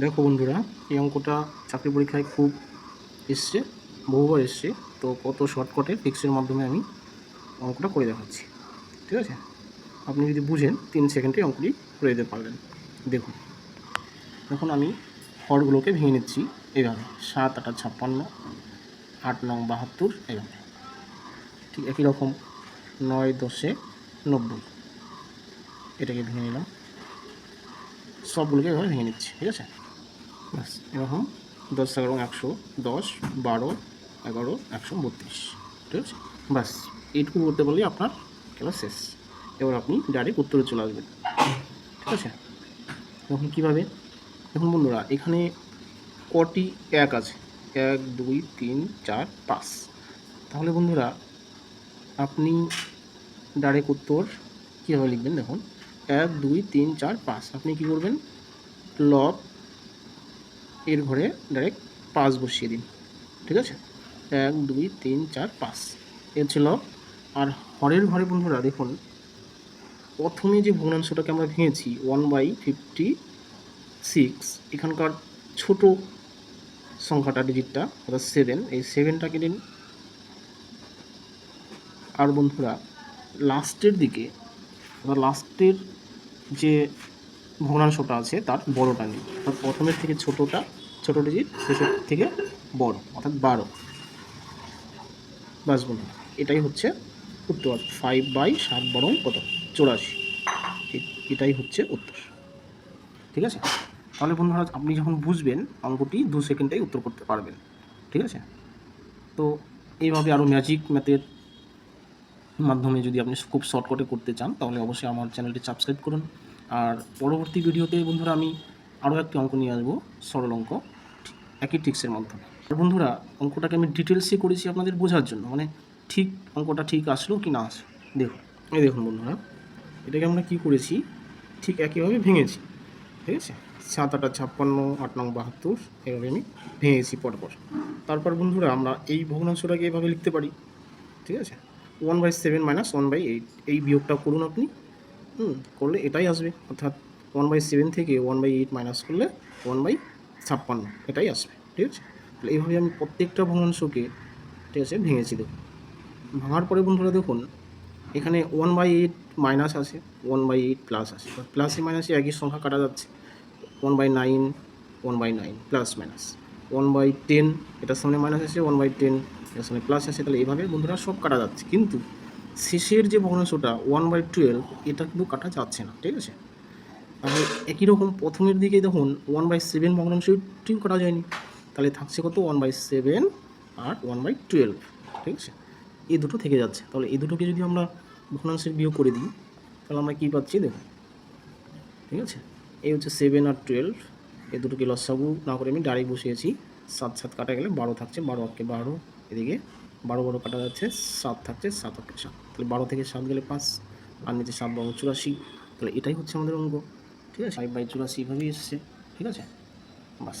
দেখো বন্ধুরা, এই অঙ্কটা চাকরি পরীক্ষায় খুব এসছে, বহুবার এসছে, তো কত শর্টকাটে ফিক্সের মাধ্যমে আমি অঙ্কটা করে দেখাচ্ছি, ঠিক আছে? আপনি যদি বুঝেন, তিন সেকেন্ডে অঙ্কটি করে দিতে পারবেন। দেখুন, এখন আমি হরগুলোকে ভেঙে নিচ্ছি এইভাবে সাত, আটা ছাপ্পান্ন, আট, নং, বাহাত্তর এইভাবে ঠিক একই রকম, নয়, দশে নব্বই, এটাকে ভেঙে নিলাম। সবগুলোকে এভাবে ভেঙে নিচ্ছি, ঠিক আছে? ব্যাস এরকম দশ এগারো একশো দশ, বারো, এগারো, একশো বত্রিশ। ঠিক আছে? ব্যাস, এইটুকু করতে পারলেই আপনার খেলা শেষ। এবার আপনি ডাইরেক্ট উত্তরে চলে আসবেন। ঠিক আছে? এখন কীভাবে? দেখুন বন্ধুরা, এখানে কটি এক আছে? এক, দুই, তিন, চার, পাঁচ। তাহলে বন্ধুরা, আপনি ডাইরেক্ট উত্তর কীভাবে লিখবেন দেখুন। এক, দুই, তিন, চার, পাঁচ। আপনি কী করবেন? লব এর ঘরে ডাইরেক্ট পাঁচ বসিয়ে দিন। ঠিক আছে? এক, দুই, তিন, চার, পাঁচ। এ ছিল আর হরের ঘরে বন্ধুরা দেখুন, প্রথমে যে ভগ্নাংশটাকে আমরা ভেঙেছি ওয়ান বাই ফিফটি সিক্স এখানকার ছোট সংখ্যাটা ডিজিটটা অর্থাৎ সেভেন এই সেভেনটাকে নিন আর বন্ধুরা লাস্টের দিকে অর্থাৎ লাস্টের যে ভগ্নাংশটা আছে, তার বড়টা নিন। অর্থাৎ প্রথমের থেকে ছোটোটা ছোটো ডিজিট শেষের থেকে বড়, অর্থাৎ বারো। বাস বলুন এটাই হচ্ছে উত্তর। ফাইভ বাই সাত বরং কত? চৌরাশি। এটাই হচ্ছে উত্তর। ঠিক আছে? তাহলে বন্ধুরা আপনি যখন বুঝবেন, অঙ্কটি দু সেকেন্ডেই উত্তর করতে পারবেন। ঠিক আছে? তো এইভাবে আরও ম্যাজিক ম্যাথের মাধ্যমে যদি আপনি খুব শর্টকাটে করতে চান, তাহলে অবশ্যই আমার চ্যানেলটি সাবস্ক্রাইব করুন। আর পরবর্তী ভিডিওতে বন্ধুরা, আমি আরও একটি অঙ্ক নিয়ে আসব, সরল অঙ্ক। একই টিক্সের মাধ্যমে। বন্ধুরা, অঙ্কটাকে আমি ডিটেলসে করেছি আপনাদের বোঝার জন্য। মানে ঠিক অঙ্কটা ঠিক আসলো কি না আসলো। দেখুন, এই দেখুন বন্ধুরা, এটাকে আমরা কি করেছি? ঠিক একইভাবে ভেঙেছি। ঠিক আছে? সাত আটা ছাপ্পান্ন, আট নং বাহাত্তর, এভাবে আমি ভেঙেছি পরপর। তারপর বন্ধুরা, আমরা এই ভগ্নাংশটাকে এভাবে লিখতে পারি। ঠিক আছে? One by seven minus one by eight, এই বিয়োগটা করুন আপনি। হুম, করলে এটাই আসবে। অর্থাৎ ওয়ান বাই সেভেন থেকে ওয়ান বাই এইট মাইনাস করলে ওয়ান বাই ছাপ্পান্ন, এটাই আসবে ঠিক আছে? তাহলে এইভাবে আমি প্রত্যেকটা ভগ্নাংশকে, ঠিক আছে, ভেঙেছি, দেখুন। ভাঙার পরে বন্ধুরা দেখুন, এখানে ওয়ান বাই এইট মাইনাস আছে ওয়ান বাই এইট প্লাস আছে। প্লাসে মাইনাসে একই সংখ্যা কাটা যাচ্ছে। One by nine one by nine plus minus one by ten এটার সামনে মাইনাস আছে ওয়ান বাই টেন এটার সামনে প্লাস আছে। তাহলে এইভাবে বন্ধুরা সব কাটা যাচ্ছে। কিন্তু শেষের যে ভগ্নাংশটা ওয়ান বাই টুয়েলভ এটা কিন্তু কাটা যাচ্ছে না, ঠিক আছে? তাহলে একই রকম প্রথমের দিকে দেখুন ওয়ান বাই সেভেন ভগ্নাংশটিও কাটা যায়নি। তাহলে থাকছে কত? ওয়ান বাই সেভেন আর ওয়ান বাই টুয়েলভ ঠিক আছে? এই দুটো থেকে যাচ্ছে। তাহলে এই দুটোকে যদি আমরা ভগ্নাংশের বিয়োগ করে দিই, তাহলে আমরা কী পাচ্ছি? দেখুন, ঠিক আছে? এই হচ্ছে সেভেন আর টুয়েলভ এই দুটোকে লসাগু না করে আমি ডাইরেক্ট বসিয়েছি। সাত সাত কাটা গেলে বারো থাকছে, বারো আটকে বারো, এদিকে বারো বারো কাটা যাচ্ছে, সাত থাকছে, সাত আটকে সাত। তাহলে বারো থেকে সাত গেলে পাঁচ, আর নিচে সাত বারো চুরাশি। তাহলে এটাই হচ্ছে আমাদের অঙ্ক। ঠিক আছে? ফাইভ বাই চুরাশি এভাবেই এসছে ঠিক আছে? বাস।